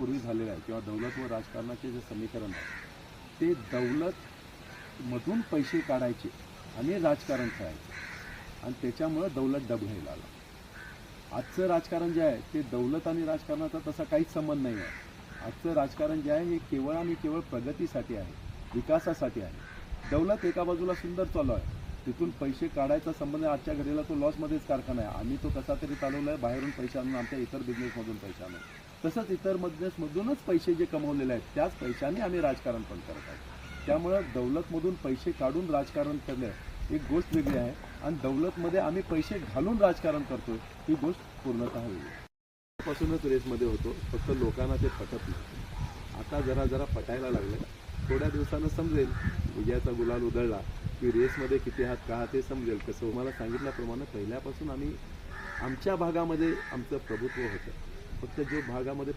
पूर्वी झालेलं आहे किंवा दौलत व राजकारणाचे जे समीकरण आहे ते दौलतमधून पैसे काढायचे आणि राजकारण खेळायचे. आणि त्याच्यामुळं दौलत डबघाईला आला. आजचं राजकारण जे आहे ते दौलत आणि राजकारणाचा तसा काहीच संबंध नाही आहे. आजचं राजकारण जे आहे हे केवळ आणि केवळ प्रगतीसाठी आहे विकासासाठी आहे. दौलत एका बाजूला सुंदर चालू आहे. तिथून पैसे काढायचा संबंध आहे. आजच्या घडीला तो लॉसमध्येच कारखाना आहे. आम्ही तो कसा तरी चालवला आहे बाहेरून पैसे आणून आमच्या इतर बिझनेसमधून पैसे आणून. तसंच इतर बिझनेसमधूनच पैसे जे कमवलेले आहेत त्याच पैशाने आम्ही राजकारण पण करत आहोत. त्यामुळं दौलतमधून पैसे काढून राजकारण करणं एक गोष्ट वेगळी आहे आणि दौलतमध्ये आम्ही पैसे घालून राजकारण करतोय ही गोष्ट पूर्णतः वेगळी पासूनच रेसमध्ये होतो फक्त लोकांना ते पटत नाही. आता जरा जरा पटायला लागलं. थोड्या दिवसानं समजेल विजयाचा गुलाल उधळला की रेसमध्ये किती हात का ते समजेल. कसं हो, मला सांगितल्याप्रमाणे पहिल्यापासून आम्ही आमच्या भागामध्ये आमचं प्रभुत्व होतं. फक्त जो भागामध्ये